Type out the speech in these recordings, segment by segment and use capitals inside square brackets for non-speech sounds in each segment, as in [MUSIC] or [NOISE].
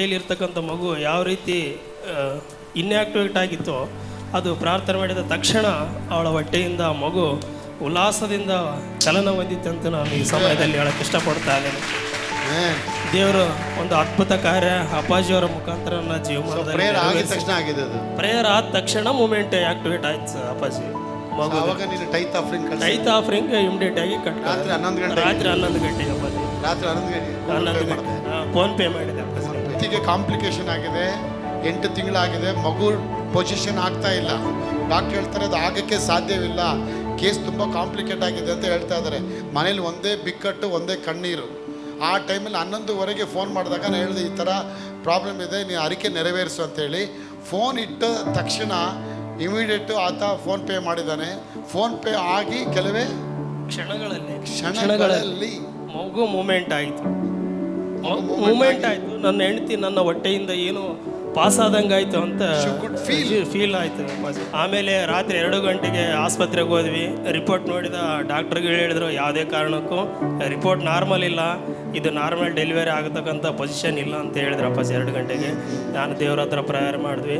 ಹೊಟ್ಟೆಯಲ್ಲಿ ಇರ್ತಕ್ಕಂಥ ಮಗು ಯಾವ ರೀತಿ ಇನ್ಆಕ್ಟಿವೇಟ್ ಆಗಿತ್ತೋ ಅದು ಪ್ರಾರ್ಥನೆ ಮಾಡಿದ ತಕ್ಷಣ ಅವಳ ಹೊಟ್ಟೆಯಿಂದ ಮಗು ಉಲ್ಲಾಸದಿಂದ ಚಲನ ಹೊಂದಿತ್ತಂತ ನಾನು ಈ ಸಮಯದಲ್ಲಿ ಹೇಳಕ್ಕೆ ಇಷ್ಟಪಡ್ತಾ ಇದ್ದೇನೆ. ದೇವರು ಒಂದು ಅದ್ಭುತ ಕಾರ್ಯ ಅಪ್ಪಾಜಿಯವರ ಮುಖಾಂತರ ನನ್ನ ಜೀವಮಾನದಲ್ಲಿ ಪ್ರೇಯರ್ ಆದ ತಕ್ಷಣ ಮೂಮೆಂಟ್ ಆಕ್ಟಿವೇಟ್ ಆಯ್ತು ಅಪಾಜಿ ಅಪ್ಪಾಜಿ. ಟೈತ್ ಆಫ್ರಿಂಗ್ ಇಮಿಡಿಯೇಟ್ ಆಗಿ ಕಟ್ ರಾತ್ರಿ ಹನ್ನೊಂದು ಗಂಟೆ ರಾತ್ರಿ ಹನ್ನೊಂದು ಗಂಟೆಗೆ ಅಪ್ಪಾಜಿ. ರಾತ್ರಿ ಹನ್ನೊಂದು ಗಂಟೆ ಹನ್ನೊಂದು ಗಂಟೆ. ಫೋನ್ ಪೇ ಮಾಡಿದೆ. ವ್ಯಕ್ತಿಗೆ ಕಾಂಪ್ಲಿಕೇಶನ್ ಆಗಿದೆ. ಎಂಟು ತಿಂಗಳಾಗಿದೆ. ಮಗು ಪೊಸಿಷನ್ ಆಗ್ತಾ ಇಲ್ಲ. ಡಾಕ್ಟರ್ ಹೇಳ್ತಾರೆ ಅದು ಆಗೋಕ್ಕೆ ಸಾಧ್ಯವಿಲ್ಲ. ಕೇಸ್ ತುಂಬ ಕಾಂಪ್ಲಿಕೇಟ್ ಆಗಿದೆ ಅಂತ ಹೇಳ್ತಾ ಇದ್ದಾರೆ. ಮನೇಲಿ ಒಂದೇ ಬಿಕ್ಕಟ್ಟು ಒಂದೇ ಕಣ್ಣೀರು. ಆ ಟೈಮಲ್ಲಿ ಹನ್ನೊಂದುವರೆಗೆ ಫೋನ್ ಮಾಡಿದಾಗ ನಾನು ಹೇಳಿದೆ ಈ ಥರ ಪ್ರಾಬ್ಲಮ್ ಇದೆ ನೀವು ಅರಿಕೆ ನೆರವೇರಿಸು ಅಂತೇಳಿ ಫೋನ್ ಇಟ್ಟ ತಕ್ಷಣ ಇಮಿಡಿಯೇಟು ಆತ ಫೋನ್ ಪೇ ಮಾಡಿದ್ದಾನೆ. ಫೋನ್ ಪೇ ಆಗಿ ಕೆಲವೇ ಕ್ಷಣಗಳಲ್ಲಿ. ಕ್ಷಣಗಳಲ್ಲಿ. ಮಗು ಮೂಮೆಂಟ್ ಆಯಿತು. ಮೂಮೆಂಟ್ ಆಯಿತು. ನನ್ನ ಹೆಂಡತಿ ನನ್ನ ಹೊಟ್ಟೆಯಿಂದ ಏನು ಪಾಸ್ ಆದಂಗೆ ಆಯಿತು ಅಂತ ಫೀಲ್ ಆಯಿತು. ಆಮೇಲೆ ರಾತ್ರಿ ಎರಡು ಗಂಟೆಗೆ ಆಸ್ಪತ್ರೆಗೆ ಹೋದ್ವಿ. ರಿಪೋರ್ಟ್ ನೋಡಿದ ಡಾಕ್ಟರ್ಗಳು ಹೇಳಿದ್ರು ಯಾವುದೇ ಕಾರಣಕ್ಕೂ ರಿಪೋರ್ಟ್ ನಾರ್ಮಲ್ ಇಲ್ಲ. ಇದು ನಾರ್ಮಲ್ ಡೆಲಿವರಿ ಆಗತಕ್ಕಂಥ ಪೊಸಿಷನ್ ಇಲ್ಲ ಅಂತ ಹೇಳಿದ್ರು ಅಪ್ಪಾಜಿ ಎರಡು ಗಂಟೆಗೆ. ನಾನು ದೇವ್ರ ಹತ್ರ ಪ್ರಯಾರ ಮಾಡಿದ್ವಿ.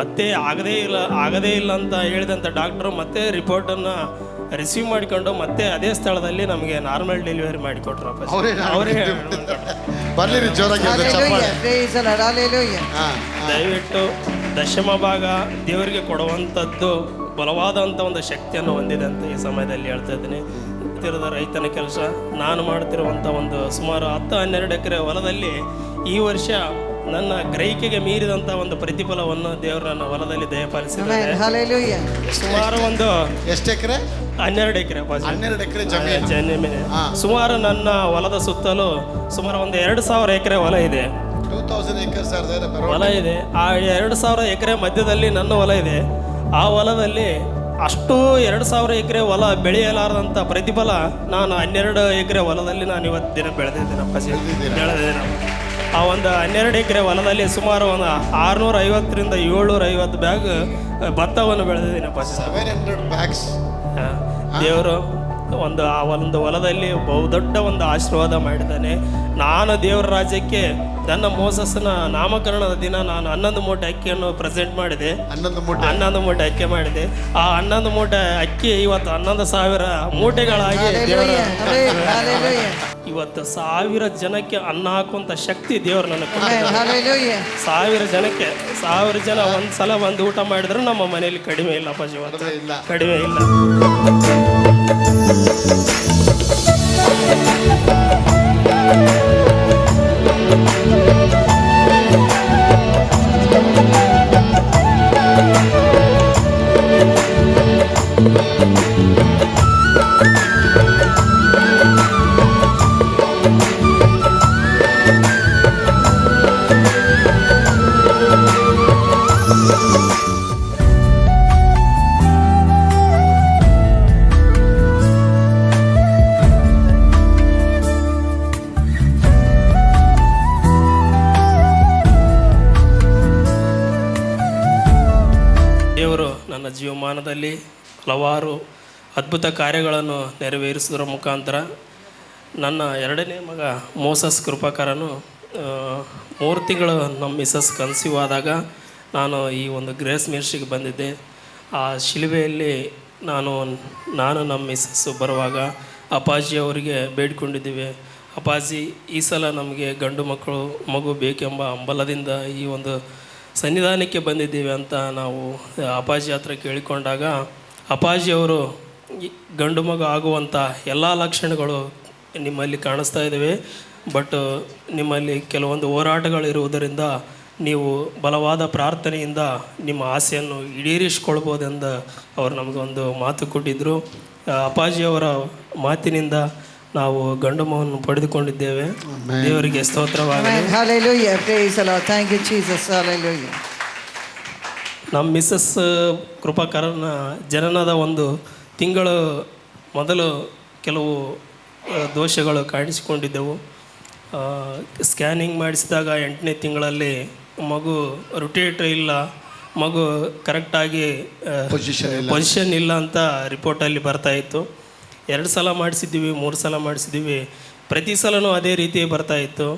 ಮತ್ತೆ ಆಗದೇ ಇಲ್ಲ ಆಗದೇ ಇಲ್ಲ ಅಂತ ಹೇಳಿದಂಥ ಡಾಕ್ಟ್ರು ಮತ್ತೆ ರಿಪೋರ್ಟನ್ನು ರಿಸೀವ್ ಮಾಡಿಕೊಂಡು ಮತ್ತೆ ಅದೇ ಸ್ಥಳದಲ್ಲಿ ನಮಗೆ ನಾರ್ಮಲ್ ಡೆಲಿವರಿ ಮಾಡಿಕೊಟ್ರು ಅವರೇ ಅವರೇ ಬರ್ಲಿರಿ ಜೋರಾಗಿ ಒಂದು ಚಪ್ಪಾಳೆ Hallelujah. Praise the Lord. Hallelujah. ಹಾ ದಯವಿಟ್ಟು ದಶಮ ಭಾಗ ದೇವರಿಗೆ ಕೊಡುವಂಥದ್ದು ಬಲವಾದಂಥ ಒಂದು ಶಕ್ತಿಯನ್ನು ಹೊಂದಿದೆ ಅಂತ ಈ ಸಮಯದಲ್ಲಿ ಹೇಳ್ತಾ ಇದ್ದೀನಿ ತಿರದ ರೈತನ ಕೆಲಸ ನಾನು ಮಾಡ್ತಿರುವಂಥ ಒಂದು ಸುಮಾರು ಹತ್ತು ಹನ್ನೆರಡು ಎಕರೆ ಹೊಲದಲ್ಲಿ ಈ ವರ್ಷ ನನ್ನ ಗ್ರಹಿಕೆಗೆ ಮೀರಿದಂತ ಒಂದು ಪ್ರತಿಫಲವನ್ನು ದೇವರು ನನ್ನ ಹೊಲದಲ್ಲಿ ದಯಪಾಲಿಸಿದ್ದಾರೆ. ಸುಮಾರು ಒಂದು ಎಷ್ಟು ಎಕರೆ? ಹನ್ನೆರಡು ಎಕರೆ ಹನ್ನೆರಡು ಎಕರೆ ಜಮೀನು. ಸುಮಾರು ನನ್ನ ಹೊಲದ ಸುತ್ತಲೂ ಸುಮಾರು ಒಂದು ಎರಡು ಸಾವಿರ ಎಕರೆ ಹೊಲ ಇದೆ. ಹೊಲ ಇದೆ. ಆ ಎರಡು ಸಾವಿರ ಎಕರೆ ಮಧ್ಯದಲ್ಲಿ ನನ್ನ ಹೊಲ ಇದೆ. ಆ ಹೊಲದಲ್ಲಿ ಅಷ್ಟು ಎರಡು ಸಾವಿರ ಎಕರೆ ಹೊಲ ಬೆಳೆಯಲಾರದಂಥ ಪ್ರತಿಫಲ ನಾನು ಹನ್ನೆರಡು ಎಕರೆ ಹೊಲದಲ್ಲಿ ನಾನು ಇವತ್ತು ದಿನ ಬೆಳೆದಿದ್ದೇನಪ್ಪ? ಬೆಳೆದಿದ್ದೇನೆ ಆ ಒಂದು ಹನ್ನೆರಡು ಎಕರೆ ಹೊಲದಲ್ಲಿ ಸುಮಾರು ಒಂದು ಆರುನೂರ ಐವತ್ತರಿಂದ ಏಳ್ನೂರ ಐವತ್ತು ಬ್ಯಾಗ್ ಭತ್ತವನ್ನು ಬೆಳೆದಿದ್ದೀನಪ್ಪ ಸರ್ ಬ್ಯಾಗ್ಸ್ ದೇವರು ಒಂದು ಆ ಒಂದು ಹೊಲದಲ್ಲಿ ಬಹುದೊಡ್ಡ ಒಂದು ಆಶೀರ್ವಾದ ಮಾಡಿದ್ದಾನೆ. ನಾನು ದೇವರ ರಾಜ್ಯಕ್ಕೆ ನನ್ನ ಮೋಸಸ್ನ ನಾಮಕರಣದ ದಿನ ನಾನು ಹನ್ನೊಂದು ಮೂಟೆ ಅಕ್ಕಿಯನ್ನು ಪ್ರೆಸೆಂಟ್ ಮಾಡಿದೆ. ಹನ್ನೊಂದು ಮೂಟೆ. ಹನ್ನೊಂದು ಮೂಟೆ ಅಕ್ಕಿ ಮಾಡಿದೆ. ಆ ಹನ್ನೊಂದು ಮೂಟೆ ಅಕ್ಕಿ ಇವತ್ತು ಹನ್ನೊಂದು ಸಾವಿರ ಮೂಟೆಗಳಾಗಿ ದೇವರ. ಇವತ್ತು ಸಾವಿರ ಜನಕ್ಕೆ ಅನ್ನ ಹಾಕುವಂತ ಶಕ್ತಿ ದೇವರು ನನ್ನ. ಸಾವಿರ ಜನಕ್ಕೆ ಸಾವಿರ ಜನ ಒಂದ್ಸಲ ಒಂದು ಊಟ ಮಾಡಿದ್ರೆ ನಮ್ಮ ಮನೆಯಲ್ಲಿ ಕಡಿಮೆ ಇಲ್ಲ ಪಶು. ಕಡಿಮೆ ಇಲ್ಲ. ಕಡಿಮೆ ಇಲ್ಲ ಜೀವಮಾನದಲ್ಲಿ ಹಲವಾರು ಅದ್ಭುತ ಕಾರ್ಯಗಳನ್ನು ನೆರವೇರಿಸುವುದರ ಮುಖಾಂತರ ನನ್ನ ಎರಡನೇ ಮಗ ಮೋಸಸ್ ಕೃಪಾಕರನು ಮೂರು ತಿಂಗಳು ನಮ್ಮ ಮಿಸಸ್ ಕನ್ಸೀವ್ ಆದಾಗ ನಾನು ಈ ಒಂದು ಗ್ರೇಸ್ ಮಿನಿಸ್ಟ್ರಿಗೆ ಬಂದಿದ್ದೆ. ಆ ಶಿಲುಬೆಯಲ್ಲಿ ನಾನು ನಾನು ನಮ್ಮ ಮಿಸಸ್ಸು ಬರುವಾಗ ಅಪ್ಪಾಜಿ ಅವರಿಗೆ ಬೇಡಿಕೊಂಡಿದ್ದೀವಿ. ಅಪ್ಪಾಜಿ, ಈ ಸಲ ನಮಗೆ ಗಂಡು ಮಕ್ಕಳು, ಮಗು ಬೇಕೆಂಬ ಹಂಬಲದಿಂದ ಈ ಒಂದು ಸನ್ನಿಧಾನಕ್ಕೆ ಬಂದಿದ್ದೀವಿ ಅಂತ ನಾವು ಅಪಾಜಿ ಹತ್ರ ಕೇಳಿಕೊಂಡಾಗ ಅಪಾಜಿಯವರು ಗಂಡು ಮಗ ಆಗುವಂಥ ಎಲ್ಲ ಲಕ್ಷಣಗಳು ನಿಮ್ಮಲ್ಲಿ ಕಾಣಿಸ್ತಾ ಇದ್ದಾವೆ ಬಟ್ ನಿಮ್ಮಲ್ಲಿ ಕೆಲವೊಂದು ಹೋರಾಟಗಳಿರುವುದರಿಂದ ನೀವು ಬಲವಾದ ಪ್ರಾರ್ಥನೆಯಿಂದ ನಿಮ್ಮ ಆಸೆಯನ್ನು ಈಡೇರಿಸಿಕೊಳ್ಬೋದೆಂದು ಅವರು ನಮಗೊಂದು ಮಾತು ಕೊಟ್ಟಿದ್ದರು ಅಪ್ಪಾಜಿಯವರ ಮಾತಿನಿಂದ ನಾವು ಗಂಡು ಮಗವನ್ನು ಪಡೆದುಕೊಂಡಿದ್ದೇವೆ ದೇವರಿಗೆ ಸ್ತೋತ್ರವಾಗಲಿ. Hallelujah. Praise the Lord. Thank you, Jesus. Hallelujah. ನಮ್ಮ ಮಿಸ್ಸಸ್ ಕೃಪಾಕರನ ಜನನದ ಒಂದು ತಿಂಗಳು ಮೊದಲು ಕೆಲವು ಆ, ದೋಷಗಳು ಕಾಣಿಸಿಕೊಂಡಿದ್ದೆವು ಸ್ಕ್ಯಾನಿಂಗ್ ಮಾಡಿಸಿದಾಗ ಎಂಟನೇ ತಿಂಗಳಲ್ಲಿ ಮಗು ರೊಟೇಟ್ರ್ ಇಲ್ಲ ಮಗು ಕರೆಕ್ಟಾಗಿ ಪೊಸಿಷನ್ ಇಲ್ಲ ಪೊಸಿಷನ್ ಇಲ್ಲ ಅಂತ ರಿಪೋರ್ಟಲ್ಲಿ ಬರ್ತಾ ಇತ್ತು ಎರಡು ಸಲ ಮಾಡಿಸಿದ್ದೀವಿ, ಮೂರು ಸಲ ಮಾಡಿಸಿದ್ದೀವಿ. ಪ್ರತಿ ಸಲನೂ ಅದೇ ರೀತಿ ಬರ್ತಾ ಇತ್ತು.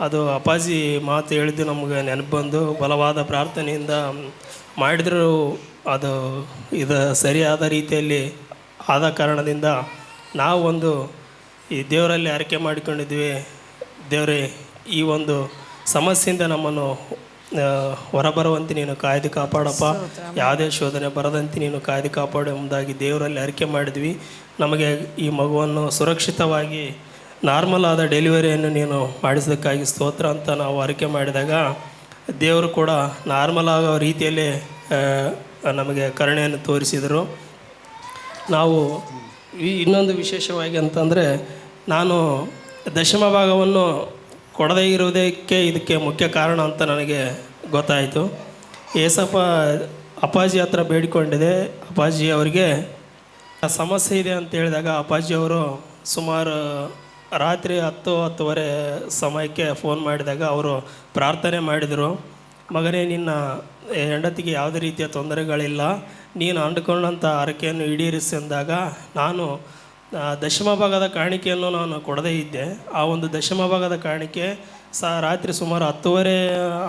ಅದು ಅಪ್ಪಾಜಿ ಮಾತು ಹೇಳಿದ್ದು ನಮಗೆ ನೆನಪು ಬಂದು ಬಲವಾದ ಪ್ರಾರ್ಥನೆಯಿಂದ ಮಾಡಿದರೂ. ಅದು ಇದು ಸರಿಯಾದ ರೀತಿಯಲ್ಲಿ ಆದ ಕಾರಣದಿಂದ ನಾವು ಒಂದು ಈ ದೇವರಲ್ಲಿ ಆರೈಕೆ ಮಾಡಿಕೊಂಡಿದ್ವಿ. ದೇವರೇ, ಈ ಒಂದು ಸಮಸ್ಯೆಯಿಂದ ನಮ್ಮನ್ನು ಹೊರಬರುವಂತೆ ನೀನು ಕಾಯ್ದು ಕಾಪಾಡಪ್ಪ. ಯಾವುದೇ ಶೋಧನೆ ಬರದಂತೆ ನೀನು ಕಾಯ್ದು ಕಾಪಾಡು ಎಂಬುದಾಗಿ ದೇವರಲ್ಲಿ ಅರಿಕೆ ಮಾಡಿದ್ವಿ. ನಮಗೆ ಈ ಮಗುವನ್ನು ಸುರಕ್ಷಿತವಾಗಿ ನಾರ್ಮಲ್ ಆದ ಡೆಲಿವರಿಯನ್ನು ನೀನು ಮಾಡಿಸೋದಕ್ಕಾಗಿ ಸ್ತೋತ್ರ ಅಂತ ನಾವು ಅರಿಕೆ ಮಾಡಿದಾಗ ದೇವರು ಕೂಡ ನಾರ್ಮಲ್ ಆಗೋ ರೀತಿಯಲ್ಲಿ ನಮಗೆ ಕರುಣೆಯನ್ನು ತೋರಿಸಿದರು. ನಾವು ಇನ್ನೊಂದು ವಿಶೇಷವಾಗಿ ಅಂತಂದರೆ ನಾನು ದಶಮ ಭಾಗವನ್ನು ಕೊಡದೇ ಇರುವುದಕ್ಕೆ ಇದಕ್ಕೆ ಮುಖ್ಯ ಕಾರಣ ಅಂತ ನನಗೆ ಗೊತ್ತಾಯಿತು. ಏಸಪ್ಪ ಅಪ್ಪಾಜಿ ಹತ್ರ ಬೇಡಿಕೊಂಡಿದೆ. ಅಪ್ಪಾಜಿ ಅವರಿಗೆ ಆ ಸಮಸ್ಯೆ ಇದೆ ಅಂತ ಹೇಳಿದಾಗ ಅಪ್ಪಾಜಿ ಅವರು ಸುಮಾರು ರಾತ್ರಿ ಹತ್ತು, ಹತ್ತುವರೆ ಸಮಯಕ್ಕೆ ಫೋನ್ ಮಾಡಿದಾಗ ಅವರು ಪ್ರಾರ್ಥನೆ ಮಾಡಿದರು. ಮಗನೇ, ನಿನ್ನ ಹೆಂಡತಿಗೆ ಯಾವುದೇ ರೀತಿಯ ತೊಂದರೆಗಳಿಲ್ಲ. ನೀನು ಅಂಡ್ಕೊಂಡಂಥ ಹರಕೆಯನ್ನು ಈಡೇರಿಸಿ ಅಂದಾಗ ನಾನು ದಶಮ ಭಾಗದ ಕಾಣಿಕೆಯನ್ನು ನಾನು ಕೊಡದೇ ಇದ್ದೆ. ಆ ಒಂದು ದಶಮ ಭಾಗದ ಕಾಣಿಕೆ ಸಹ ರಾತ್ರಿ ಸುಮಾರು ಹತ್ತುವರೆ,